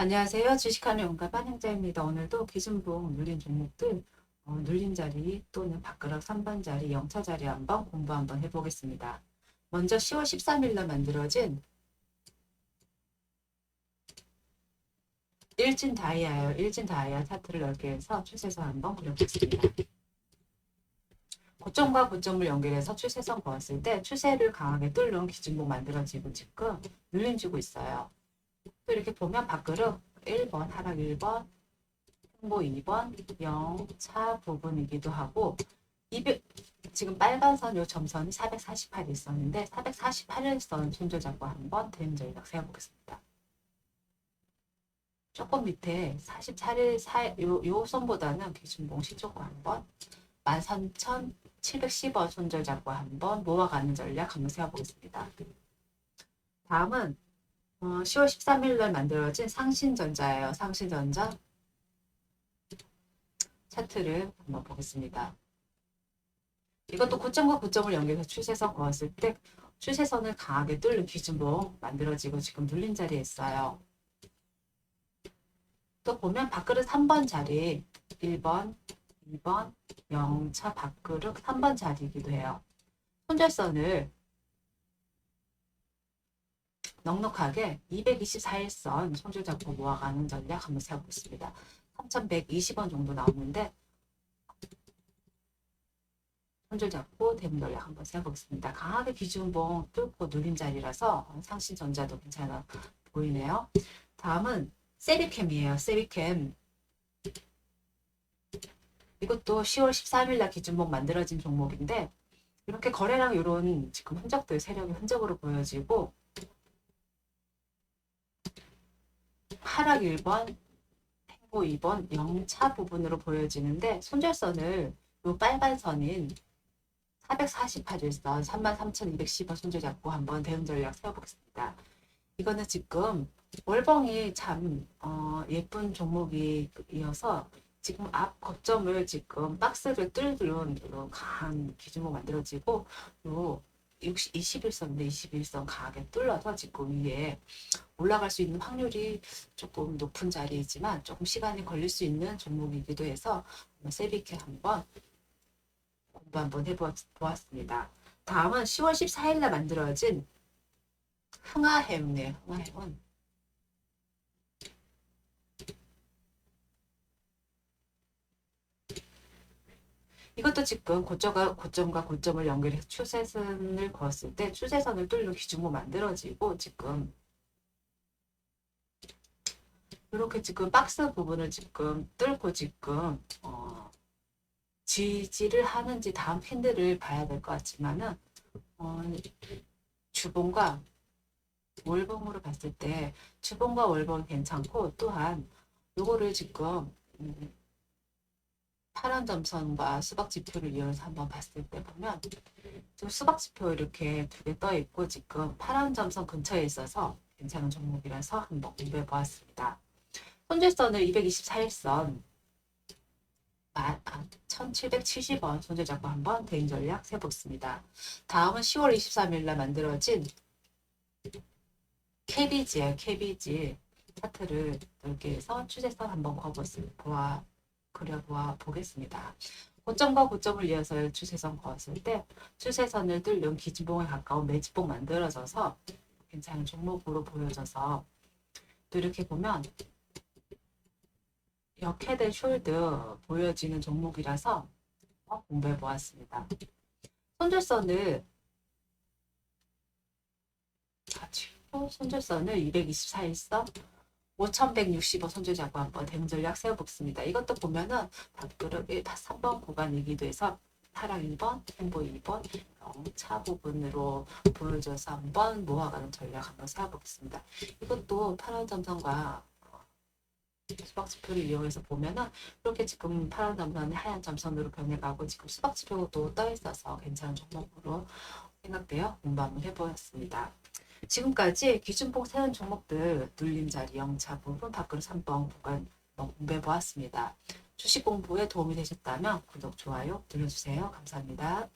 안녕하세요. 주식하는 용감 한영자입니다. 오늘도 기준봉 눌린 종목들 어, 눌린 자리 또는 밥그릇 3번 자리, 0차 자리 한번 공부 한번 해보겠습니다. 먼저 10월 13일 날 만들어진 일진 다이아요. 일진 다이아 차트를 넓게 해서 추세선 한번 그려보겠습니다. 고점과 고점을 연결해서 추세선 그었을 때 추세를 강하게 뚫는 기준봉 만들어지고 지금 눌림지고 있어요. 또 이렇게 보면 밥그릇 1번, 하락 1번, 홍보 2번, 0, 차 부분이기도 하고 200, 지금 빨간 선 요 점선이 448이 있었는데 448일선 손절 잡고 한번 대응 전략 세워보겠습니다. 조금 밑에 44일 사, 요, 요 선보다는 기준봉 시초고 한번 13,710원 손절 잡고 한번 모아가는 전략 한번 세워보겠습니다. 다음은 어, 10월 13일 날 만들어진 상신전자예요. 상신전자 차트를 한번 보겠습니다. 이것도 고점과 고점을 연결해서 추세선 그었을 때 추세선을 강하게 뚫는 기준봉 만들어지고 지금 눌린 자리에 있어요. 또 보면 밥그릇 3번 자리 1번, 2번, 0차 밥그릇 3번 자리이기도 해요. 손절선을 넉넉하게 224일선 손절 잡고 모아가는 전략 한번 세워보겠습니다. 3,120원 정도 나오는데 손절 잡고 대문 전략 한번 세워보겠습니다. 강하게 기준봉 뚫고 눌린 자리라서 상신 전자도 괜찮아 보이네요. 다음은 세리캠이에요. 세리캠. 이것도 10월 13일 날 기준봉 만들어진 종목인데 이렇게 거래량 이런 지금 흔적들 세력이 흔적으로 보여지고 하락 1번, 행보 2번, 0차 부분으로 보여지는데 손절선을 요 빨간 선인 448일선 33,210원 손절 잡고 한번 대응 전략 세워보겠습니다. 이거는 지금 월봉이 참 어, 예쁜 종목이어서 지금 앞 거점을 지금 박스를 뚫는 이런 강한 기준으로 만들어지고 요 60, 21선인데 21선 강하게 뚫려서 지금 위에 올라갈 수 있는 확률이 조금 높은 자리이지만 조금 시간이 걸릴 수 있는 종목이기도 해서 세비케 한번 공부 한번 해보았습니다. 다음은 10월 14일 날 만들어진 흥하햄이네요. 흥하햄은 이것도 지금 고점과 고점과 고점을 연결해서 추세선을 그었을 때 추세선을 뚫는 기준으로 만들어지고 지금 이렇게 지금 박스 부분을 지금 뚫고 지금 어, 지지를 하는지 다음 캔들을 봐야 될 것 같지만은 어, 주봉과 월봉으로 봤을 때 주봉과 월봉이 괜찮고 또한 요거를 지금 음, 파란 점선과 수박 지표를 이용해서 한번 봤을 때 보면 지금 수박 지표 이렇게 두 개 떠 있고 지금 파란 점선 근처에 있어서 괜찮은 종목이라서 한번 공부해 보았습니다. 손절선을 224일선 1770원 손절 잡고 한번 대응 전략 세보겠습니다. 다음은 10월 23일 날 만들어진 KBG예요. KBG 차트를 넓게 해서 추세선 한번 거보아 그려보아 보겠습니다. 고점과 고점을 이어서 추세선 그었을 때 추세선을 뚫는 기준봉에 가까운 매집봉 만들어져서 괜찮은 종목으로 보여져서 또 이렇게 보면 역헤드 숄드 보여지는 종목이라서 어, 공부해 보았습니다. 손절선을 가지고 손절선을 224일선 5160원 손절 잡고 한번 대응 전략 세워보겠습니다. 이것도 보면은 밥그릇 3번 구간이기도 해서 하락 1번, 행보 2번, 차 부분으로 보여줘서 한번 모아가는 전략 한번 세워보겠습니다. 이것도 파란 점선과 수박 지표를 이용해서 보면은 이렇게 지금 파란 점선이 하얀 점선으로 변해가고 지금 수박 지표도 떠 있어서 괜찮은 종목으로 생각되어 공부 한번 해보았습니다. 지금까지 기준봉 세운 종목들 눌림 자리 0차 부분 밖으로 3번 구간 공부해 보았습니다. 주식 공부에 도움이 되셨다면 구독, 좋아요 눌러주세요. 감사합니다.